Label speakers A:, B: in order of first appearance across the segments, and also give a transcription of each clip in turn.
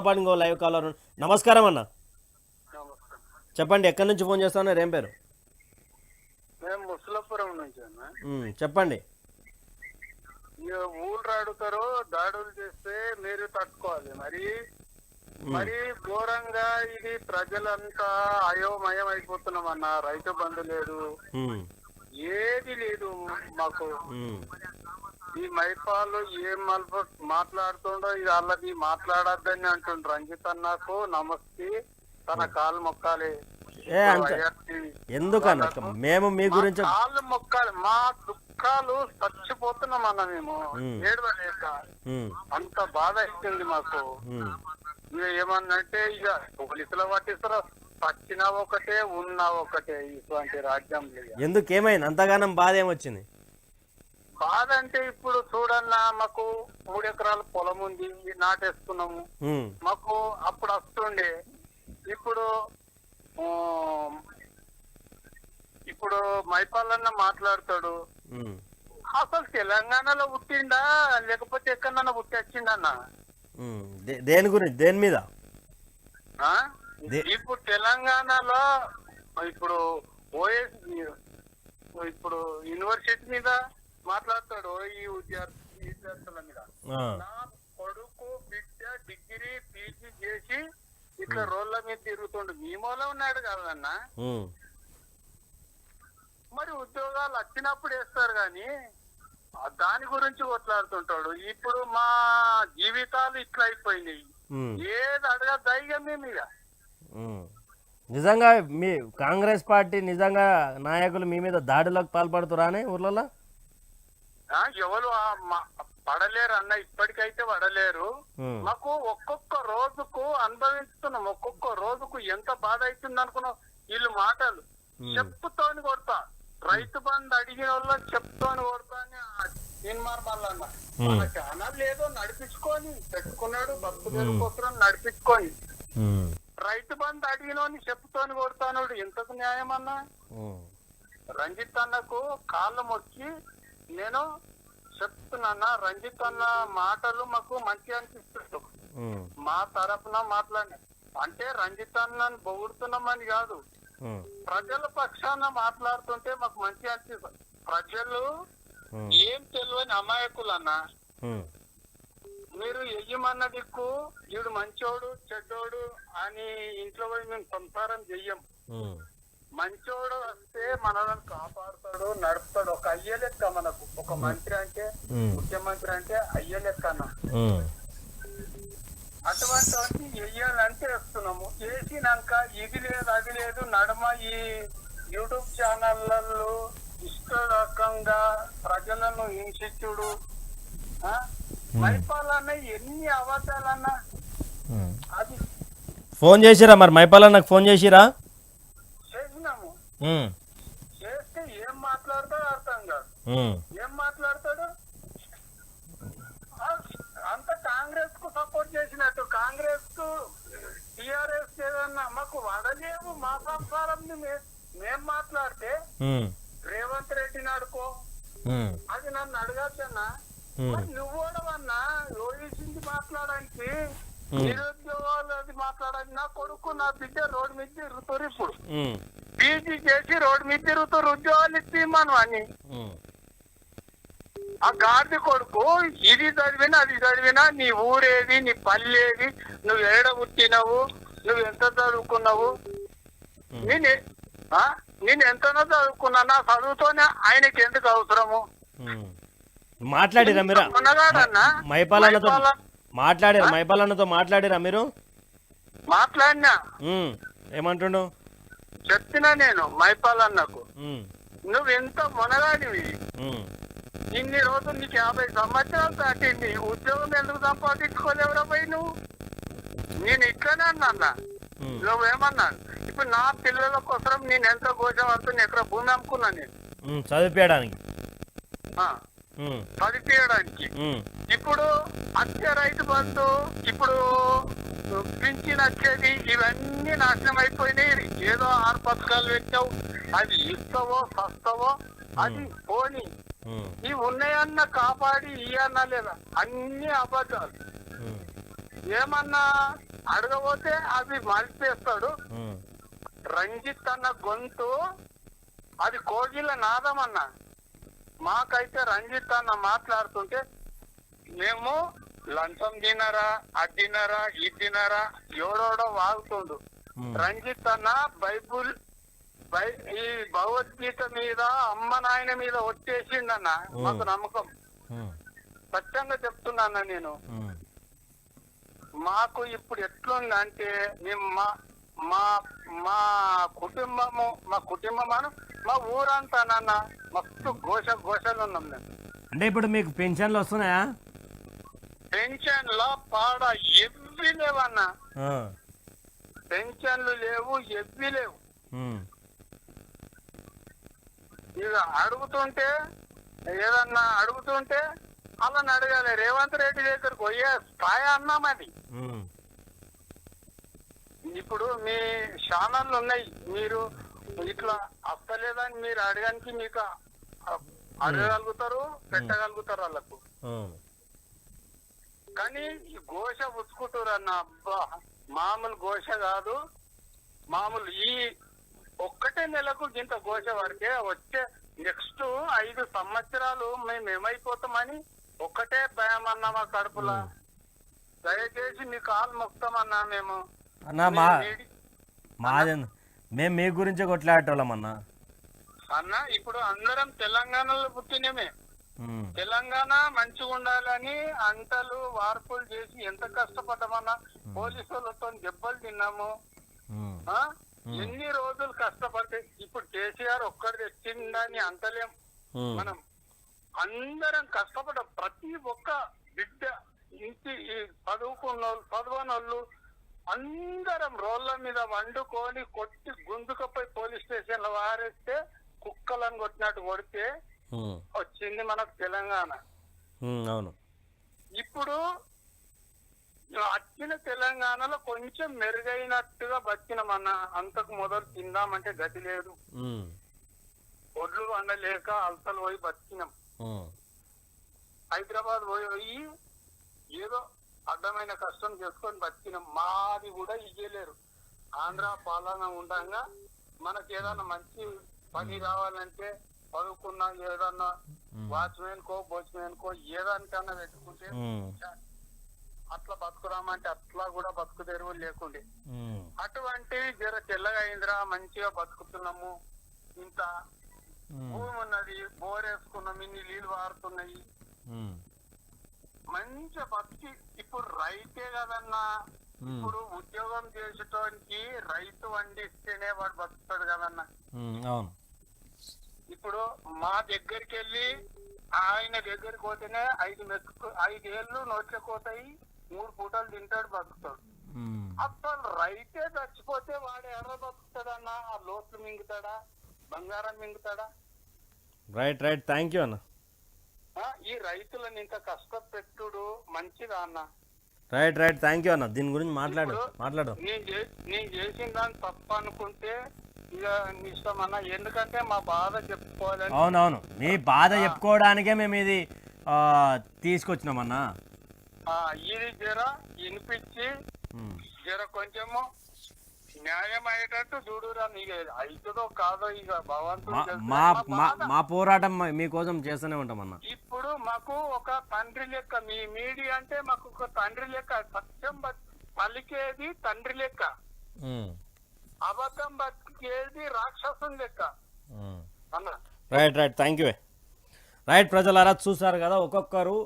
A: పాటు ఇంకో live caller. నమస్కారం అన్న. చెప్పండి ఎక్కడి నుంచి ఫోన్ చేస్తున్నారు ఏం పేరు? చెప్పండి.
B: ఊళ్ళు రాడుతారో దాడులు చేస్తే మీరు తట్టుకోవాలి. మరి మరి ఘోరంగా ఇది ప్రజలంతా అయోమయం అయిపోతున్నాం అన్న. రైతు బంధు లేదు. ఏది లేదు మాకు. ఈ మైపాలు ఏం మల్ప మాట్లాడుతుండో ఇది వాళ్ళది మాట్లాడొద్దని అంటుండ్రు. రంజిత్ అన్నకు నమస్తే. తన కాలు మొక్కాలి.
A: ఏ అంత ఎందుకన్న? మేము మీ గురించి
B: కాళ్ళు మొక్కాలి. మా దుఃఖాలు చచ్చిపోతున్నాం అన్న మేము.
A: ఉమ్.
B: ఏడవలేక.
A: ఉమ్,
B: అంత బాధ అవుతుంది మాకు.
A: ఉమ్,
B: ఇక ఏమన్నంటే ఇక పోలీసుల పట్టిస్తారో. చచ్చినా ఒకటే ఉన్నా ఒకటే ఇటువంటి రాజ్యంలో ఇక.
A: ఎందుకు ఏమైంది? అంతగానం బాధ ఏమొచ్చింది?
B: బాధ అంటే ఇప్పుడు చూడన్నా మాకు మూడు ఎకరాల పొలం ఉంది నాటేసుకున్నాము. మాకు అప్పుడు వస్తుండే. ఇప్పుడు ఇప్పుడు మైపాలన్న మాట్లాడతాడు. అసలు తెలంగాణలో పుట్టిండా? లేకపోతే ఎక్కడన్నా పుట్టొచ్చిండన్న
A: ఉమ్. దే- దేని గురించి? దేని మీద?
B: ఇప్పుడు తెలంగాణలో ఇప్పుడు ఓఎస్ ఇప్పుడు యూనివర్సిటీ మీద మాట్లాడతాడు ఈ విద్యార్థి విద్యార్థుల మీద నా కొడుకు బిడ్డ డిగ్రీ పీజీ చేసి ఇట్లా రోడ్ల మీద తిరుగుతుండు. మీ మూల ఉన్నాడు కదన్నా మరి ఉద్యోగాలు వచ్చినప్పుడు వేస్తారు గాని దాని గురించి కొట్లాడుతుంటాడు. ఇప్పుడు మా జీవితాలు ఇట్లా అయిపోయినాయి. ఏది అడగద్దా ఇక మేము ఇక.
A: నిజంగా మీ కాంగ్రెస్ పార్టీ నిజంగా నాయకులు మీ మీద దాడులకు పాల్పడుతురానే ఊర్లలో?
B: ఆ, ఎవరు పడలేరు అన్న ఇప్పటికైతే పడలేరు. మాకు ఒక్కొక్క రోజుకు అనుభవిస్తున్నాం. ఒక్కొక్క రోజుకు ఎంత బాధ అవుతుంది అనుకున్నాం. వీళ్ళు మాటలు. చెప్పుతోని కొడతా. రైతు బంధు అడిగిన వాళ్ళు చెప్తోని కొడతా అని సినిమార్
A: ఉమ్.
B: మన ఛానల్ ఏదో నడిపించుకొని పెట్టుకున్నాడు భక్తు కోసం నడిపించుకొని. రైతు బంధు అడిగినోని చెప్పుతోని కొడతాను ఎంతకు న్యాయం అన్నా. రంజిత్ అన్నకు కాళ్ళు మొక్కి నేను చెప్తున్నా రంజిత్ అన్న మాటలు మాకు మంచిగా అనిపిస్తుంది మా తరపున మాట్లాడి అంటే రంజిత్ అన్నని పొగుడుతున్నామని కాదు. ప్రజల పక్షాన మాట్లాడుతుంటే మాకు మంచిగా అనిపిస్తుంది. ప్రజలు ఏం తెలియని అమాయకులు అన్న
A: ఉమ్,
B: మీరు ఎయ్యమన్న దిక్కు వీడు మంచోడు చెడ్డోడు అని ఇంట్లో పోయి మేము సంసారం చెయ్యం. మంచోడు వస్తే మనల్ని కాపాడుతాడు నడుపుతాడు. ఒక అయ్య లెక్క మనకు. ఒక మంత్రి అంటే ముఖ్యమంత్రి అంటే అయ్య లెక్క అన్న. అటువంటి వాటిని వెయ్యాలంటే వేస్తున్నాము. వేసినాక ఇది లేదు అది లేదు నడమ ఈ యూట్యూబ్ ఛానళ్ళలో ఇష్టరకంగా ప్రజలను హింసించుడు. ఆ? మైపాలన్న ఎన్ని
A: ఉమ్.
B: అది
A: ఫోన్ చేసిరా మరి? మైపాలన్నకు ఫోన్ చేసిరా?
B: చేస్తే ఏం మాట్లాడతాడో అర్థం కాదు. ఏం మాట్లాడతాడు? అంత కాంగ్రెస్కు సపోర్ట్ చేసినట్టు. కాంగ్రెస్కు టిఆర్ఎస్ ఏదన్నా మాకు వడలేవు మా సంసారం మేం మాట్లాడితే రేవంత్ రెడ్డిని అడుకో అది నన్ను అడగచ్చన్నా
A: ఉమ్,
B: మరి నువ్వు ఓడవన్నా ఓడిసింది మాట్లాడడానికి నిరుద్యోగాలు అది మాట్లాడాలి నా కొడుకు నా బిడ్డ రోడ్డు మీద తిరుగుతారు ఇప్పుడు. పీజీ చేసి రోడ్డు మీద తిరుగుతారు ఉద్యోగాలు ఇచ్చి మనం అని ఆ గాడిద కొడుకు ఇది చదివినా అది చదివినా నీ ఊరేది నీ పల్లెది నువ్వు ఏడ పుట్టినవు నువ్వు ఎంత చదువుకున్నావు? నేను? నేను ఎంతనో చదువుకున్నా నా చదువుతోనే ఆయనకి ఎందుకు అవసరము.
A: మాట్లాడిరా మీరు? మైపాలన్నతో
B: మైపాల-
A: మాట్లాడిరా మైపాలన్నతో మాట్లాడిరా మీరు?
B: మాట్లాడినా?
A: ఉమ్, ఏమంటుండు?
B: చెప్పినా నేను మైపాలన్నకు.
A: ఉమ్,
B: నువ్వు ఎంత మునగాడివి?
A: ఉమ్,
B: ఇన్ని రోజులు నీకు యాభై సంవత్సరాలు దాటింది ఉద్యోగం ఎందుకు సంపాదించుకోలేవురా పోయి నువ్వు? నేను ఇట్లనే అన్నా నువ్వేమన్నా? ఇప్పుడు నా పిల్లల కోసం నేను ఎంత కోసం వస్తుంది ఎక్కడ భూమి అమ్ముకున్నా నేను?
A: ఉమ్, చదివించడానికి ఉమ్,
B: ఇప్పుడు అత్య రైతు బంధు ఇప్పుడు పింఛన్ వచ్చేది ఇవన్నీ నాశనం అయిపోయినాయి. ఏదో ఆరు పథకాలు పెట్టావు. అది ఇస్తావో సస్తావో అది పోని. ఈ ఉన్నాయన్న కాపాడి ఇయ్యన్న లేదా? అన్ని అబద్ధాలు. ఏమన్నా అడగబోతే అది మలిపేస్తాడు రంజిత్ అన్న గొంతు అది కోగిల నాదమన్న. మాకైతే రంజిత్ అన్న మాట్లాడుతుంటే మేము లంచం తినరా అది తినరా ఇది తినరా ఎవడోడో వాగుతుండు. రంజిత్ అన్న బైబుల్ బై ఈ భగవద్గీత మీద అమ్మ నాయన మీద వచ్చేసిండన్న. మాకు నమ్మకం. సత్యంగా చెప్తున్నా నేను. మాకు ఇప్పుడు ఎట్లుందంటే మేము మా మా మా కుటుంబము మా కుటుంబమాను మా ఊరంతా నాన్న మస్తు ఘోష ఘోషలు ఉన్నాం మేము.
A: అంటే ఇప్పుడు మీకు పెన్షన్లు వస్తున్నాయా?
B: పెన్షన్లో పాడ ఎవ్వి లేవన్నా. పెన్షన్లు లేవు ఎవ్వి లేవు. ఇక అడుగుతుంటే ఏదన్నా అడుగుతుంటే అలా అడగాలి. రేవంత్ రెడ్డి దగ్గరకు పోయే స్థాయి అన్నాం అది. ఇప్పుడు మీ ఛానళ్ళు ఉన్నాయి. మీరు ఇట్లా అక్కలేదని మీరు అడగడానికి మీకు అడగగలుగుతారు పెట్టగలుగుతారు వాళ్ళకు. కానీ ఈ ఘోష ఉచ్చుకుంటారు అన్న అబ్బా మామూలు ఘోష కాదు. మామూలు ఈ ఒక్కటే నెలకు ఇంత ఘోష వరకే వచ్చే నెక్స్ట్ ఐదు సంవత్సరాలు మేము ఏమైపోతామని ఒక్కటే భయం అన్నా మా కడుపులో. దయచేసి మీ కాలు మొక్తామన్నా మేము.
A: అన్న మా మాది మేము మీ గురించే కొట్లాడేటోళ్ళం అన్న.
B: అన్న ఇప్పుడు అందరం తెలంగాణలో పుట్టినమే. తెలంగాణ మంచిగా ఉండాలని అంటలు వార్పులు చేసి ఎంత కష్టపడ్డామన్నా పోలీసు వాళ్ళతో దెబ్బలు తిన్నాము? ఎన్ని రోజులు కష్టపడితే ఇప్పుడు కేసీఆర్ ఒక్కడి తెచ్చిందని అంటలేం. మనం అందరం కష్టపడ్డ. ప్రతి ఒక్క బిడ్డ ఇంటి ఈ చదువుకున్న వాళ్ళు చదువుని వాళ్ళు అందరం రోడ్ల మీద వండుకొని కొట్టి గుంజుకపోయి పోలీస్ స్టేషన్లో వారేస్తే కుక్కలను కొట్టినట్టు కొడితే వచ్చింది మనకు తెలంగాణ.
A: అవును.
B: ఇప్పుడు వచ్చిన తెలంగాణలో కొంచెం మెరుగైనట్టుగా బతికినామన్న అంతకు మొదలు తిందామంటే గతి లేదు. ఒడ్లు వండలేక అలసలు పోయి బతికినాం. హైదరాబాద్ పోయి పోయి ఏదో అడ్డమైన కష్టం చేసుకొని బతికినాం మాది కూడా ఇయ్యలేరు. ఆంధ్ర పాలన ఉండగా మనకి ఏదన్నా మంచి పని రావాలంటే చదువుకున్నా ఏదన్నా వాచ్మెన్ కో బోచ్మెన్ కో ఏదానికన్నా పెట్టుకుంటే అట్లా బతుకురామంటే అట్లా కూడా బతుకు తెరువు లేకుండే. అటువంటి జర తెల్లగా అయిందిరా మంచిగా బతుకుతున్నాము. ఇంత భూమి ఉన్నది బోర్ వేసుకున్నాం ఇన్ని నీళ్ళు వారుతున్నాయి మంచిగా బతికి ఇప్పుడు రైతే కదన్నా ఇప్పుడు ఉద్యోగం చేసేటోనికి రైతు వండిస్తేనే వాడు బతుకుతాడు కదన్నా.
A: అవును.
B: ఇప్పుడు మా దగ్గరికి వెళ్ళి ఆయన దగ్గరికి పోతేనే ఐదు మెతుకు ఐదేళ్ళు నోట్లకు పోతాయి మూడు పూటలు తింటాడు బతుకుతాడు. అసలు రైతే చచ్చిపోతే వాడు ఎర్ర బతుకుతాడన్నా? ఆ లోట్లు మింగుతాడా? బంగారం మింగుతాడా?
A: రైట్ రైట్ థ్యాంక్ యూ అన్న.
B: ఈ రైతులను ఇంత కష్టపెట్టుడు మంచిదా అన్న?
A: Right right. థ్యాంక్ యూ అన్న. దీని గురించి మాట్లాడు మాట్లాడు.
B: నేను చేసిన దాన్ని తప్పు అనుకుంటే ఇక నీ ఇష్టం అన్న. ఎందుకంటే మా బాధ చెప్పుకోవాలని.
A: అవునవును. మీ బాధ చెప్పుకోవడానికే మేము ఇది ఆ, తీసుకొచ్చినామన్నా.
B: ఆ, ఇది జర వినిపించి. జర కొంచెము న్యాయం అయ్యేటట్టు చూడురా నీకు అవుతుందో కాదో ఇక భగవంతుడు
A: మా. మా
B: మా
A: పోరాటం మీకోసం చేస్తూనే ఉంటామన్నా.
B: ఇప్పుడు మాకు ఒక తండ్రి లెక్క మీ మీడియా అంటే మాకు ఒక తండ్రి లెక్క సత్యం బత్- పలికేది తండ్రి లెక్క. అబద్ధం బతికేది రాక్షసం లెక్క. అన్న?
A: Right right thank you right ప్రజలారా చూసారు కదా ఒక్కొక్కరు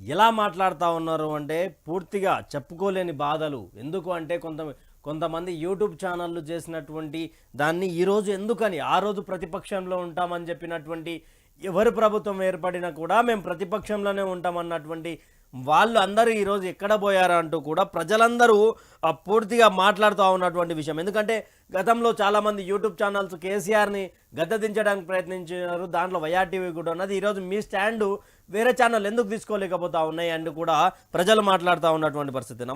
A: ఎలా మాట్లాడుతూ ఉన్నారు అంటే పూర్తిగా చెప్పుకోలేని బాధలు. ఎందుకు అంటే కొంత కొంతమంది యూట్యూబ్ ఛానళ్ళు చేసినటువంటి దాన్ని ఈరోజు ఎందుకని ఆ రోజు ప్రతిపక్షంలో ఉంటామని చెప్పినటువంటి ఎవరి ప్రభుత్వం ఏర్పడినా కూడా మేము ప్రతిపక్షంలోనే ఉంటామన్నటువంటి వాళ్ళు అందరూ ఈరోజు ఎక్కడ పోయారంటూ కూడా ప్రజలందరూ ఆ, పూర్తిగా మాట్లాడుతూ ఉన్నటువంటి విషయం. ఎందుకంటే గతంలో చాలామంది యూట్యూబ్ ఛానల్స్ కేసీఆర్ని గద్దదించడానికి ప్రయత్నించారు దాంట్లో వైఆర్టీవీ కూడా ఉన్నది. ఈరోజు మీ స్టాండు వేరే ఛానల్ ఎందుకు తీసుకోలేకపోతా ఉన్నాయి అని కూడా ప్రజలు మాట్లాడుతూ ఉన్నటువంటి పరిస్థితి.